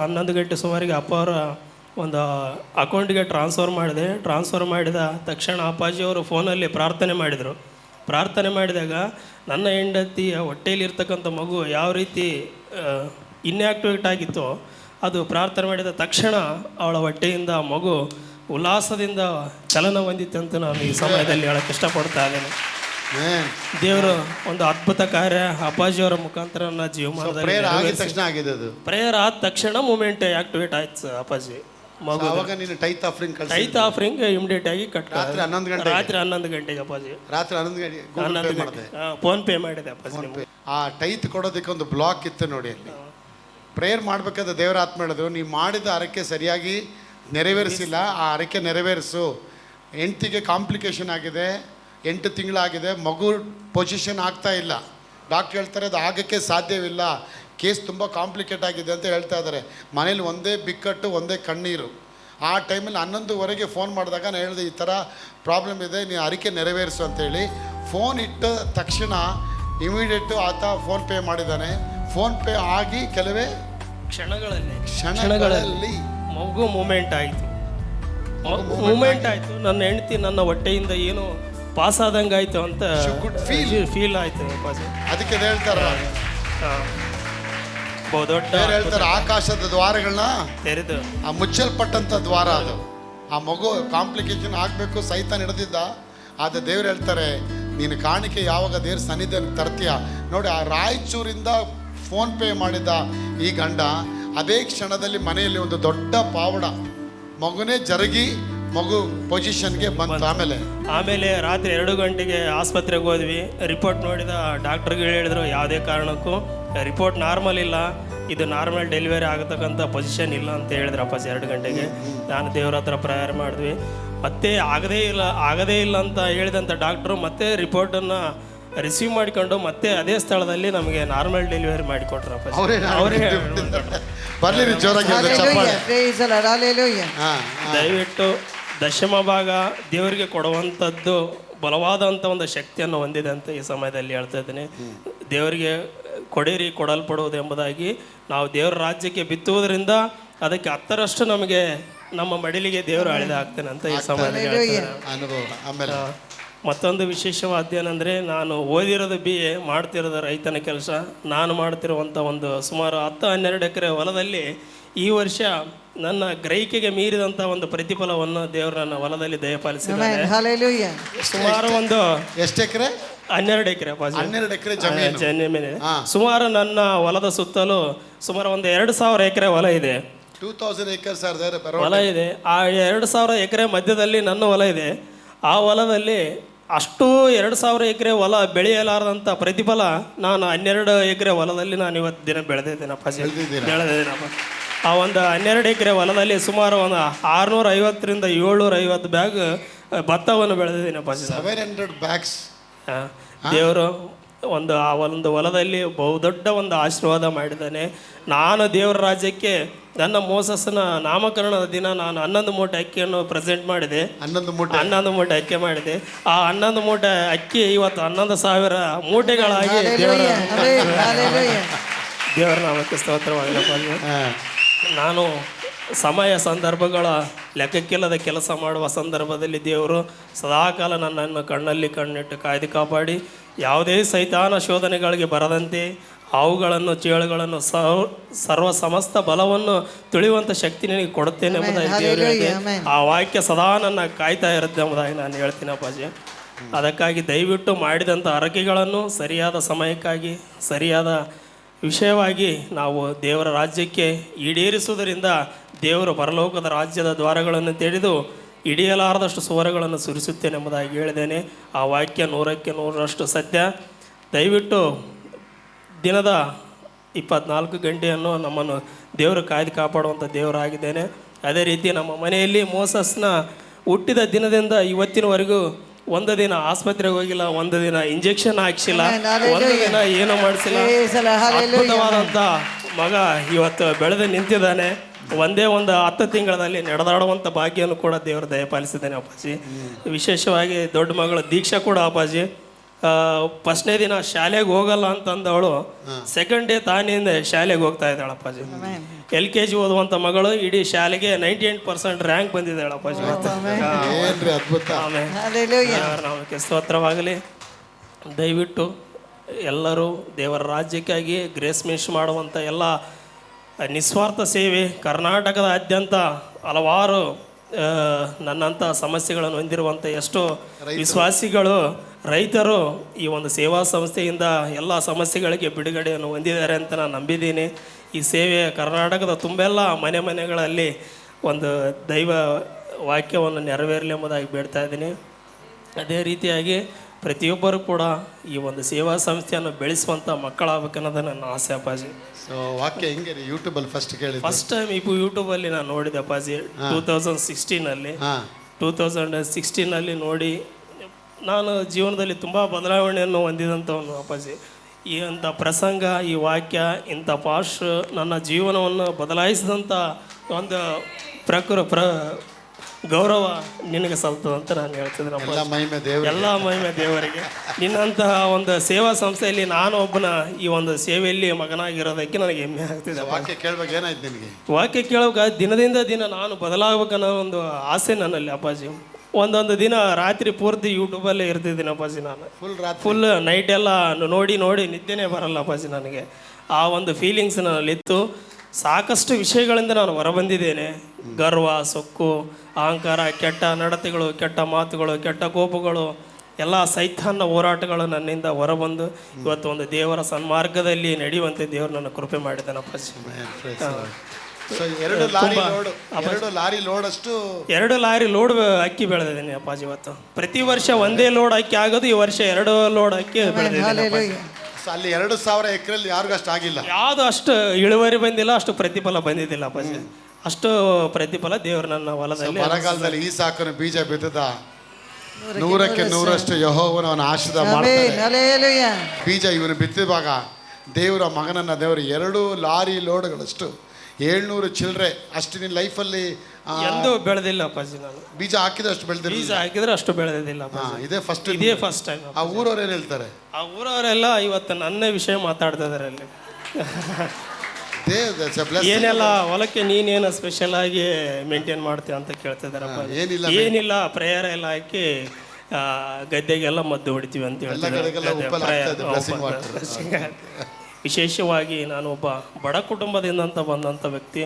ಹನ್ನೊಂದು ಗಂಟೆ ಸುಮಾರಿಗೆ ಅಪ್ಪ ಅವರ ಒಂದು ಅಕೌಂಟಿಗೆ ಟ್ರಾನ್ಸ್ಫರ್ ಮಾಡಿದೆ. ಟ್ರಾನ್ಸ್ಫರ್ ಮಾಡಿದ ತಕ್ಷಣ ಅಪ್ಪಾಜಿಯವರು ಫೋನಲ್ಲಿ ಪ್ರಾರ್ಥನೆ ಮಾಡಿದರು. ಪ್ರಾರ್ಥನೆ ಮಾಡಿದಾಗ ನನ್ನ ಹೆಂಡತಿಯ ಹೊಟ್ಟೆಯಲ್ಲಿರ್ತಕ್ಕಂಥ ಮಗು ಯಾವ ರೀತಿ ಇನ್ಯಾಕ್ಟಿವೇಟ್ ಆಗಿತ್ತೋ ಅದು ಪ್ರಾರ್ಥನೆ ಮಾಡಿದ ತಕ್ಷಣ ಅವಳ ಹೊಟ್ಟೆಯಿಂದ ಮಗು ಉಲ್ಲಾಸದಿಂದ ಚಲನ ಹೊಂದಿತ್ತು ಅಂತ ನಾನು ಈ ಸಮಯದಲ್ಲಿ ಹೇಳಕ್ಕೆ ಇಷ್ಟಪಡ್ತಾ ಇದ್ದೇನೆ. ದೇವರು ಒಂದು ಅದ್ಭುತ ಕಾರ್ಯ ಅಪ್ಪಾಜಿಯವರ ಮುಖಾಂತರ ನನ್ನ ಪ್ರೇಯರ್ ಆಗಿದ ತಕ್ಷಣ ಆಗಿದೆ ಅದು. ಪ್ರೇಯರ್ ಆದ ತಕ್ಷಣ ಮೂಮೆಂಟ್ ಆಕ್ಟಿವೇಟ್ ಆಯ್ತು ಸರ್ ಅಪ್ಪಾಜಿ ಮಗು ಅವಾಗ ನೀನು ಟೈತ್ ಆಫರಿಂಗ್ ಕಳ್ಸಿ ಆಫರಿಂಗ್ ಇಮಿಡಿಯೇಟ್ ಆಗಿ ಕಟ್ ರಾತ್ರಿ ಹನ್ನೊಂದು ಗಂಟೆ ರಾತ್ರಿ ಹನ್ನೊಂದು ಗಂಟೆಗೆ ಅಪ್ಪಾಜಿ. ರಾತ್ರಿ ಹನ್ನೊಂದು ಗಂಟೆ ಗೂಗಲ್ ಪೇ ಹನ್ನೊಂದು ಮಾಡಿದೆ. ಗಂಟೆ ಫೋನ್ ಪೇ ಮಾಡಿದೆ ಅಪ್ಪಾಜಿ. ಆ ಟೈತ್ ಕೊಡೋದಕ್ಕೆ ಒಂದು ಬ್ಲಾಕ್ ಇತ್ತು ನೋಡಿ ಅಲ್ಲಿ. ಪ್ರೇಯರ್ ಮಾಡ್ಬೇಕಾದ್ರೆ ದೇವರ ಆತ್ಮ ಹೇಳಿದ್ರು ನೀವು ಮಾಡಿದ ಹರಕೆ ಸರಿಯಾಗಿ ನೆರವೇರಿಸಿಲ್ಲ ಆ ಹರಕೆ ನೆರವೇರಿಸು. ಹೆಂಡ್ತಿಗೆ ಕಾಂಪ್ಲಿಕೇಶನ್ ಆಗಿದೆ ಎಂಟು ತಿಂಗಳಾಗಿದೆ ಮಗು ಪೊಸಿಷನ್ ಆಗ್ತಾ ಇಲ್ಲ. ಡಾಕ್ಟ್ರ್ ಹೇಳ್ತಾರೆ ಅದು ಆಗೋಕ್ಕೆ ಸಾಧ್ಯವಿಲ್ಲ. ಕೇಸ್ ತುಂಬ ಕಾಂಪ್ಲಿಕೇಟ್ ಆಗಿದೆ ಅಂತ ಹೇಳ್ತಾ ಇದ್ದಾರೆ. ಮನೇಲಿ ಒಂದೇ ಬಿಕ್ಕಟ್ಟು ಒಂದೇ ಕಣ್ಣೀರು. ಆ ಟೈಮಲ್ಲಿ ಹನ್ನೊಂದುವರೆಗೆ ಫೋನ್ ಮಾಡಿದಾಗ ನಾನು ಹೇಳಿದೆ ಈ ಥರ ಪ್ರಾಬ್ಲಮ್ ಇದೆ ನೀವು ಅರಿಕೆ ನೆರವೇರಿಸು ಅಂತೇಳಿ. ಫೋನ್ ಇಟ್ಟ ತಕ್ಷಣ ಇಮಿಡಿಯೇಟು ಆತ ಫೋನ್ ಪೇ ಮಾಡಿದ್ದಾನೆ. ಫೋನ್ ಪೇ ಆಗಿ ಕೆಲವೇ ಕ್ಷಣಗಳಲ್ಲಿ. ಕ್ಷಣಗಳಲ್ಲಿ. ಮಗು ಮೂಮೆಂಟ್ ಆಯಿತು. ಮೂಮೆಂಟ್ ಆಯಿತು. ನನ್ನ ಹೆಂಡತಿ ನನ್ನ ಹೊಟ್ಟೆಯಿಂದ ಏನು ಪಾಸ್ ಆದಂಗೆ ಆಯಿತು ಅಂತ She could feel. ಫೀಲ್ ಆಯಿತು ಅದಕ್ಕೆ ಅದ್ ಹೇಳ್ತಾರ. ಹಾಂ. ಬಹುದೊಡ್ಡ ಬೇರೆ ಹೇಳ್ತಾರೆ ಆಕಾಶದ ದ್ವಾರಗಳನ್ನ ತೆರೆದು. ಆ ಮುಚ್ಚಲ್ಪಟ್ಟಂತ ದ್ವಾರ ಅದು. ಆ ಮಗು ಕಾಂಪ್ಲಿಕೇಶನ್ ಆಗಬೇಕು ಸಹಿತ ನಡೆದಿದ್ದ ಆದರೆ ದೇವ್ರು ಹೇಳ್ತಾರೆ ನೀನು ಕಾಣಿಕೆ ಯಾವಾಗ ದೇವ್ರ ಸನ್ನಿಧಿಯನ್ನು ತರ್ತೀಯ? ನೋಡಿ ಆ ರಾಯಚೂರಿಂದ ಫೋನ್ ಪೇ ಮಾಡಿದ ಈ ಗಂಡ ಅದೇ ಕ್ಷಣದಲ್ಲಿ ಮನೆಯಲ್ಲಿ ಒಂದು ದೊಡ್ಡ ಪಾವಡ ಮಗುನೇ ಜರುಗಿ ಮಗು ಪೊಸಿಷನ್ಗೆ ಬಂತು ಆಮೇಲೆ? ಆಮೇಲೆ ರಾತ್ರಿ ಎರಡು ಗಂಟೆಗೆ ಆಸ್ಪತ್ರೆಗೆ ಹೋದ್ವಿ. ರಿಪೋರ್ಟ್ ನೋಡಿದ ಡಾಕ್ಟರ್ಗಳು ಹೇಳಿದ್ರು ಯಾವುದೇ ಕಾರಣಕ್ಕೂ. ರಿಪೋರ್ಟ್ ನಾರ್ಮಲ್ ಇಲ್ಲ. ಇದು ನಾರ್ಮಲ್ ಡೆಲಿವರಿ ಆಗತಕ್ಕಂಥ ಪೊಸಿಷನ್ ಇಲ್ಲ ಅಂತ ಹೇಳಿದ್ರು ಅಪ್ಪಾಜಿ ಎರಡು ಗಂಟೆಗೆ. ನಾನು ದೇವ್ರ ಹತ್ರ ಪ್ರಯಾರ ಮಾಡಿದ್ವಿ. ಮತ್ತೆ ಆಗದೇ ಇಲ್ಲ ಆಗದೇ ಇಲ್ಲ ಅಂತ ಹೇಳಿದಂಥ ಡಾಕ್ಟ್ರು ಮತ್ತೆ ರಿಪೋರ್ಟನ್ನು ರಿಸೀವ್ ಮಾಡಿಕೊಂಡು ಮತ್ತೆ ಅದೇ ಸ್ಥಳದಲ್ಲಿ ನಮಗೆ ನಾರ್ಮಲ್ ಡೆಲಿವರಿ ಮಾಡಿಕೊಟ್ರಪ್ಪ ಅವರೇ ಅವರೇ ಬರ್ಲಿರಿ ಜೋರಾಗಿ. ದಯವಿಟ್ಟು ದಶಮ ಭಾಗ ದೇವರಿಗೆ ಕೊಡುವಂಥದ್ದು ಬಲವಾದಂಥ ಒಂದು ಶಕ್ತಿಯನ್ನು ಹೊಂದಿದೆ ಅಂತ ಈ ಸಮಯದಲ್ಲಿ ಹೇಳ್ತಾ ಇದ್ದೀನಿ. ದೇವರಿಗೆ ಕೊಡಿರಿ ಕೊಡಲ್ಪಡುವುದು ಎಂಬುದಾಗಿ ನಾವು ದೇವರ ರಾಜ್ಯಕ್ಕೆ ಬಿತ್ತುವುದರಿಂದ ಅದಕ್ಕೆ ಹತ್ತರಷ್ಟು ನಮಗೆ ನಮ್ಮ ಮಡಿಲಿಗೆ ದೇವರು ಅಳಿದ ಆಗ್ತಾನೆ ಅಂತ ಈ ಸಮಯದಲ್ಲಿ ಮತ್ತೊಂದು ವಿಶೇಷವಾದ ಅನುಭವ. ಆಮೇಲೆ? ಮತ್ತೊಂದು ವಿಶೇಷವಾದ್ದೇನೆಂದರೆ ನಾನು ಓದಿರೋದು ಬಿ ಎ ಮಾಡ್ತಿರೋದು ರೈತನ ಕೆಲಸ. ನಾನು ಮಾಡ್ತಿರುವಂಥ ಒಂದು ಸುಮಾರು ಹತ್ತು ಹನ್ನೆರಡು ಎಕರೆ ಹೊಲದಲ್ಲಿ ಈ ವರ್ಷ ನನ್ನ ಗ್ರಹಿಕೆಗೆ ಮೀರಿದಂಥ ಒಂದು ಪ್ರತಿಫಲವನ್ನು ದೇವರು ನನ್ನ ಹೊಲದಲ್ಲಿ ದಯಪಾಲಿಸಿದ್ದಾರೆ. Hallelujah. ಸುಮಾರು ಒಂದು ಎಷ್ಟು ಎಕರೆ ಹನ್ನೆರಡು ಎಕರೆ. ಹನ್ನೆರಡು ಎಕರೆ ಜಮೀನು ಜಮೀನಿದೆ ಹಾ. ಸುಮಾರು ನನ್ನ ಹೊಲದ ಸುತ್ತಲೂ ಸುಮಾರು ಒಂದು ಎರಡು ಸಾವಿರ ಎಕರೆ ಹೊಲ ಇದೆ two thousand acres are there ಹೊಲ ಇದೆ ಆ ಎರಡು ಸಾವಿರ ಎಕರೆ ಮಧ್ಯದಲ್ಲಿ ನನ್ನ ಹೊಲ ಇದೆ ಆ ಹೊಲದಲ್ಲಿ ಅಷ್ಟು ಎರಡು ಸಾವಿರ ಎಕರೆ ಹೊಲ ಬೆಳೆಯಲಾರದಂಥ ಪ್ರತಿಫಲ ನಾನು ಹನ್ನೆರಡು ಎಕರೆ ಹೊಲದಲ್ಲಿ ನಾನು ಇವತ್ತು ದಿನ ಬೆಳೆದಿದ್ದೇನಪ್ಪ ಬೆಳ್ದಿದ್ದೀರಾ? ಬೆಳೆದಿದ್ದೀನಪ್ಪ ಆ ಒಂದು ಹನ್ನೆರಡು ಎಕರೆ ಹೊಲದಲ್ಲಿ ಸುಮಾರು ಒಂದು ಆರುನೂರ ಐವತ್ತರಿಂದ ಏಳ್ನೂರ ಐವತ್ತು ಬ್ಯಾಗ್ ಭತ್ತವನ್ನು ಬೆಳೆದಿದ್ದೀನಪ್ಪ ಸೆವೆನ್ ಹಂಡ್ರೆಡ್ ಬ್ಯಾಗ್ಸ್ ದೇವರು ಒಂದು ಆ ಒಂದು ಹೊಲದಲ್ಲಿ ಬಹುದೊಡ್ಡ ಒಂದು ಆಶೀರ್ವಾದ ಮಾಡಿದ್ದಾನೆ. ನಾನು ದೇವರ ರಾಜ್ಯಕ್ಕೆ ನನ್ನ ಮೋಸಸ್ನ ನಾಮಕರಣದ ದಿನ ನಾನು ಹನ್ನೊಂದು ಮೂಟೆ ಅಕ್ಕಿಯನ್ನು ಪ್ರೆಸೆಂಟ್ ಮಾಡಿದೆ. ಹನ್ನೊಂದು ಮೂಟೆ. ಹನ್ನೊಂದು ಮೂಟೆ ಅಕ್ಕಿ ಮಾಡಿದೆ. ಆ ಹನ್ನೊಂದು ಮೂಟೆ ಅಕ್ಕಿ ಇವತ್ತು ಹನ್ನೊಂದು ಸಾವಿರ ಮೂಟೆಗಳಾಗಿ ದೇವರ [LAUGHS] ನಾಮಕ್ಕೆ ಸ್ತೋತ್ರವಾಗಲಿ ಅಪ್ಪಾಜಿ. ಹಾಂ. ನಾನು ಸಮಯ ಸಂದರ್ಭಗಳ ಲೆಕ್ಕಕ್ಕಿಲ್ಲದ ಕೆಲಸ ಮಾಡುವ ಸಂದರ್ಭದಲ್ಲಿ ದೇವರು ಸದಾಕಾಲ ನನ್ನನ್ನು ಕಣ್ಣಲ್ಲಿ ಕಣ್ಣಿಟ್ಟು ಕಾಯ್ದು ಕಾಪಾಡಿ ಯಾವುದೇ ಸೈತಾನ ಶೋಧನೆಗಳಿಗೆ ಬರದಂತೆ ಅವುಗಳನ್ನು ಚೇಳುಗಳನ್ನು ಸರ್ವ ಸರ್ವ ಸಮಸ್ತ ಬಲವನ್ನು ತುಳಿಯುವಂಥ ಶಕ್ತಿ ನಿನಗೆ ಕೊಡುತ್ತೇನೆ ಎಂಬುದಾಗಿ ದೇವರು ಹೇಳಿದೆ. ಆ ವಾಕ್ಯ ಸದಾ ನನ್ನ ಕಾಯ್ತಾ ಇರುತ್ತೆ ಎಂಬುದಾಗಿ ನಾನು ಹೇಳ್ತೀನಿ ಅಪ್ಪಾಜಿ. ಅದಕ್ಕಾಗಿ ದಯವಿಟ್ಟು ಮಾಡಿದಂಥ ಹರಕೆಗಳನ್ನು ಸರಿಯಾದ ಸಮಯಕ್ಕಾಗಿ ಸರಿಯಾದ ವಿಷಯವಾಗಿ ನಾವು ದೇವರ ರಾಜ್ಯಕ್ಕೆ ಈಡೇರಿಸುವುದರಿಂದ ದೇವರು ಪರಲೋಕದ ರಾಜ್ಯದ ದ್ವಾರಗಳನ್ನು ತೆರೆದು ಹಿಡಿಯಲಾರದಷ್ಟು ಸುವರಗಳನ್ನು ಸುರಿಸುತ್ತೇನೆ ಎಂಬುದಾಗಿ ಹೇಳಿದ್ದೇನೆ. ಆ ವಾಕ್ಯ ನೂರಕ್ಕೆ ನೂರರಷ್ಟು ಸತ್ಯ. ದಯವಿಟ್ಟು ದಿನದ ಇಪ್ಪತ್ನಾಲ್ಕು ಗಂಟೆಯನ್ನು ನಮ್ಮನ್ನು ದೇವರು ಕಾಯ್ದು ಕಾಪಾಡುವಂಥ ದೇವರಾಗಿದ್ದೇನೆ. ಅದೇ ರೀತಿ ನಮ್ಮ ಮನೆಯಲ್ಲಿ ಮೋಸಸ್ನ ಹುಟ್ಟಿದ ದಿನದಿಂದ ಇವತ್ತಿನವರೆಗೂ ಒಂದು ದಿನ ಆಸ್ಪತ್ರೆಗೆ ಹೋಗಿಲ್ಲ ಒಂದು ದಿನ ಇಂಜೆಕ್ಷನ್ ಹಾಕ್ಸಿಲ್ಲ. ಒಂದು ದಿನ ಏನು ಮಾಡಿಸಿಲ್ಲ. ಅದ್ಭುತವಾದಂಥ ಮಗ ಇವತ್ತು ಬೆಳೆದು ನಿಂತಿದ್ದಾನೆ. ಒಂದೇ ಒಂದು ಹತ್ತು ತಿಂಗಳಲ್ಲಿ ನಡೆದಾಡುವಂಥ ಭಾಗ್ಯವನ್ನು ಕೂಡ ದೇವರು ದಯಪಾಲಿಸಿದ್ದಾನೆ ಅಪ್ಪಾಜಿ. ವಿಶೇಷವಾಗಿ ದೊಡ್ಡ ಮಗಳ ದೀಕ್ಷಾ ಕೂಡ ಅಪ್ಪಾಜಿ. ಫಸ್ಟ್ನೇ ದಿನ ಶಾಲೆಗೆ ಹೋಗಲ್ಲ ಅಂತಂದವಳು ಸೆಕೆಂಡ್ ಡೇ ತಾನಿಂದ ಶಾಲೆಗೆ ಹೋಗ್ತಾ ಇದ್ದಾಳೆ ಅಪ್ಪಾಜಿ. ಎಲ್ ಕೆ ಜಿ ಓದುವಂಥ ಮಗಳು ಇಡೀ ಶಾಲೆಗೆ ನೈಂಟಿ ಏಟ್ ಪರ್ಸೆಂಟ್ ರ್ಯಾಂಕ್ ಬಂದಿದ್ದಾಳೆ ಅಪ್ಪಾಜಿ. ನಾಮಕ್ಕೆ ಸ್ತೋತ್ರವಾಗಲಿ. ದಯವಿಟ್ಟು ಎಲ್ಲರೂ ದೇವರ ರಾಜ್ಯಕ್ಕಾಗಿ ಗ್ರೇಸ್ ಮಿಸ್ ಮಾಡುವಂಥ ಎಲ್ಲ ನಿಸ್ವಾರ್ಥ ಸೇವೆ ಕರ್ನಾಟಕದಾದ್ಯಂತ ಹಲವಾರು ಆ, ನನ್ನಂಥ ಸಮಸ್ಯೆಗಳನ್ನು ಹೊಂದಿರುವಂಥ ಎಷ್ಟೋ ವಿಶ್ವಾಸಿಗಳು ರೈತರು ಈ ಒಂದು ಸೇವಾ ಸಂಸ್ಥೆಯಿಂದ ಎಲ್ಲ ಸಮಸ್ಯೆಗಳಿಗೆ ಬಿಡುಗಡೆಯನ್ನು ಹೊಂದಿದ್ದಾರೆ ಅಂತ ನಾನು ನಂಬಿದ್ದೀನಿ. ಈ ಸೇವೆ ಕರ್ನಾಟಕದ ತುಂಬೆಲ್ಲ ಮನೆ ಮನೆಗಳಲ್ಲಿ ಒಂದು ದೈವ ವಾಕ್ಯವನ್ನು ನೆರವೇರಲಿ ಎಂಬುದಾಗಿ ಬೇಡ್ತಾ ಇದ್ದೀನಿ. ಅದೇ ರೀತಿಯಾಗಿ ಪ್ರತಿಯೊಬ್ಬರು ಕೂಡ ಈ ಒಂದು ಸೇವಾ ಸಂಸ್ಥೆಯನ್ನು ಬೆಳೆಸುವಂಥ ಮಕ್ಕಳಾಗಬೇಕನ್ನೋದು ನನ್ನ ಆಸೆ ಅಪ್ಪಾಜಿ. ಸೊ ವಾಕ್ಯ ಹಿಂಗೆ ಯೂಟ್ಯೂಬಲ್ಲಿ ಫಸ್ಟ್ ಕೇಳಿ ಫಸ್ಟ್ ಟೈಮ್ ಇಪ್ಪು ಯೂಟ್ಯೂಬಲ್ಲಿ ನಾನು ನೋಡಿದೆ ಅಪ್ಪಾಜಿ. ಟೂ ತೌಸಂಡ್ ಸಿಕ್ಸ್ಟೀನಲ್ಲಿ ಟೂ ತೌಸಂಡ್ ಸಿಕ್ಸ್ಟೀನಲ್ಲಿ ನೋಡಿ ನಾನು ಜೀವನದಲ್ಲಿ ತುಂಬ ಬದಲಾವಣೆಯನ್ನು ಹೊಂದಿದಂಥವನು ಅಪ್ಪಾಜಿ. ಈ ಅಂಥ ಪ್ರಸಂಗ ಈ ವಾಕ್ಯ ಇಂಥ ಪಾಶ್ ನನ್ನ ಜೀವನವನ್ನು ಬದಲಾಯಿಸಿದಂಥ ಒಂದು ಪ್ರಕೃ ಪ್ರ ಗೌರವ ನಿನಗೆ ಸಲ್ತದಂತ ಅಂತ ನಾನು ಹೇಳ್ತಿದ್ದೀನಿ ಎಲ್ಲ ಮಹಿಮೆ ದೇವ್ರ ಮಹಿಮೆ ದೇವರಿಗೆ. ನಿನ್ನಂತಹ ಒಂದು ಸೇವಾ ಸಂಸ್ಥೆಯಲ್ಲಿ ನಾನು ಒಬ್ಬನ ಈ ಒಂದು ಸೇವೆಯಲ್ಲಿ ಮಗನಾಗಿರೋದಕ್ಕೆ ನನಗೆ ಹೆಮ್ಮೆ ಆಗ್ತಿದೆ ವಾಕ್ಯ ಕೇಳ್ಬೇಕು ಏನಾಯ್ತು ನಿನಗೆ? ವಾಕ್ಯ ಕೇಳೋಕೆ ದಿನದಿಂದ ದಿನ ನಾನು ಬದಲಾಗಬೇಕನ್ನೋ ಒಂದು ಆಸೆ ನನ್ನಲ್ಲಿ ಅಪ್ಪಾಜಿ. ಒಂದೊಂದು ದಿನ ರಾತ್ರಿ ಪೂರ್ತಿ ಯೂಟ್ಯೂಬಲ್ಲೇ ಇರ್ತಿದ್ದೀನಿ ಅಪ್ಪಾಜಿ ನಾನು. ಫುಲ್ ರಾತ್ರಿ. ಫುಲ್ ನೈಟ್ ಎಲ್ಲ ನೋಡಿ ನೋಡಿ ನಿದ್ದೆನೇ ಬರಲ್ಲ ಅಪ್ಪಾಜಿ ನನಗೆ. ಆ ಒಂದು ಫೀಲಿಂಗ್ಸ್ ನನ್ನಲ್ಲಿತ್ತು ಸಾಕಷ್ಟು ವಿಷಯಗಳಿಂದ ನಾನು ಹೊರಬಂದಿದ್ದೇನೆ. ಗರ್ವ ಸೊಕ್ಕು ಅಹಂಕಾರ ಕೆಟ್ಟ ನಡತೆಗಳು ಕೆಟ್ಟ ಮಾತುಗಳು ಕೆಟ್ಟ ಕೋಪಗಳು ಎಲ್ಲ ಸೈತಾನ್ನ ಹೋರಾಟಗಳು ನನ್ನಿಂದ ಹೊರಬಂದು ಇವತ್ತು ಒಂದು ದೇವರ ಸನ್ಮಾರ್ಗದಲ್ಲಿ ನಡೆಯುವಂತೆ ದೇವರು ನನ್ನ ಕೃಪೆ ಮಾಡಿದ್ದಾನೆ ಅಪ್ಪಾಜಿ. ಸೊ ಎರಡು ಲಾರಿ ಲೋಡ್ ಎರಡು ಲಾರಿ ಲೋಡ್ ಅಷ್ಟು ಎರಡು ಲಾರಿ ಲೋಡ್ ಅಕ್ಕಿ ಬೆಳೆದಿದ್ದೀನಿ ಅಪ್ಪಾಜಿ ಇವತ್ತು. ಪ್ರತಿ ವರ್ಷ ಒಂದೇ ಲೋಡ್ ಅಕ್ಕಿ ಆಗೋದು ಈ ವರ್ಷ ಎರಡು ಲೋಡ್ ಅಕ್ಕಿ ಬೆಳೆದಿದ್ದೀನಿ ಅಲ್ಲಿ ಎರಡು ಸಾವಿರ ಎಕರೆಲ್ಲಿ ಯಾರಿಗೂ ಅಷ್ಟು ಆಗಿಲ್ಲ. ಯಾವುದು ಅಷ್ಟು ಇಳುವರಿ ಬಂದಿಲ್ಲ ಅಷ್ಟು ಪ್ರತಿಫಲ ಬಂದಿದ್ದಿಲ್ಲ ಅಪ್ಪಾಜಿ. ಅಷ್ಟು ಪ್ರತಿಫಲ ದೇವರು ನನ್ನ ಹೊಲದಲ್ಲಿ ಬರಗಾಲದಲ್ಲಿ ಈ ಸಾಕನ್ನು ಬೀಜ ಬಿದ್ದದ ನೂರಕ್ಕೆ ನೂರಷ್ಟು ಯಹೋವನ ಅವನ ಆಶೀರ್ವಾದ ಮಾಡ್ತಾನೆ. ಬೀಜ ಇವನು ಬಿತ್ತಿದಾಗ ದೇವರ ಮಗನನ್ನ ದೇವರು ಎರಡು ಲಾರಿ ಲೋಡ್ಗಳಷ್ಟು ಏಳ್ನೂರು ಚಿಲ್ಲರೆ ಅಷ್ಟು ನಿನ್ನ ಲೈಫಲ್ಲಿ ಎಂದೂ ಬೆಳೆದಿಲ್ಲ ಅಪ್ಪಾಜಿ ನಾನು. ಬೀಜ ಹಾಕಿದ್ರೆ ಅಷ್ಟು ಬೆಳೆದಿರಲಿಲ್ಲ. ಬೀಜ ಹಾಕಿದ್ರೆ ಅಷ್ಟು ಅಪ್ಪಾಜಿ. ಇದೇ ಫಸ್ಟ್ ಇದೇ ಫಸ್ಟ್ ಟೈಮ್ ಆ ಊರವ್ರು ಏನು ಹೇಳ್ತಾರೆ? ಆ ಊರವರೆಲ್ಲ ಇವತ್ತು ನನ್ನ ವಿಷಯ ಮಾತಾಡ್ತಾ ಇದಾರೆ ಅಲ್ಲಿ. ದೇವ್. ಏನೆಲ್ಲ ಹೊಲಕ್ಕೆ ನೀನೇನು ಸ್ಪೆಷಲ್ ಆಗಿ ಮೇಂಟೈನ್ ಮಾಡ್ತೀಯ ಅಂತ ಕೇಳ್ತಿದಾರಪ್ಪ ಏನಿಲ್ಲ ಏನಿಲ್ಲ ಪ್ರೇಯರ್ ಎಲ್ಲ ಹಾಕಿ ಆ, ಗದ್ದೆಗೆಲ್ಲ ಮದ್ದು ಹೊಡಿತೀವಿ ಅಂತ ಹೇಳ್ತಾರೆ ಕಡೆಗೆಲ್ಲ ಗದ್ದೆ ಉಪ್ಪೆಲ್ಲ prayer, ಹಾಕ್ತಾ ಇದೆ, blessing water. blessing ಹಾಕ್ತಾರೆ. ವಿಶೇಷವಾಗಿ ನಾನು ಒಬ್ಬ ಬಡ ಕುಟುಂಬದಿಂದ ಅಂತ ಬಂದಂಥ ವ್ಯಕ್ತಿ.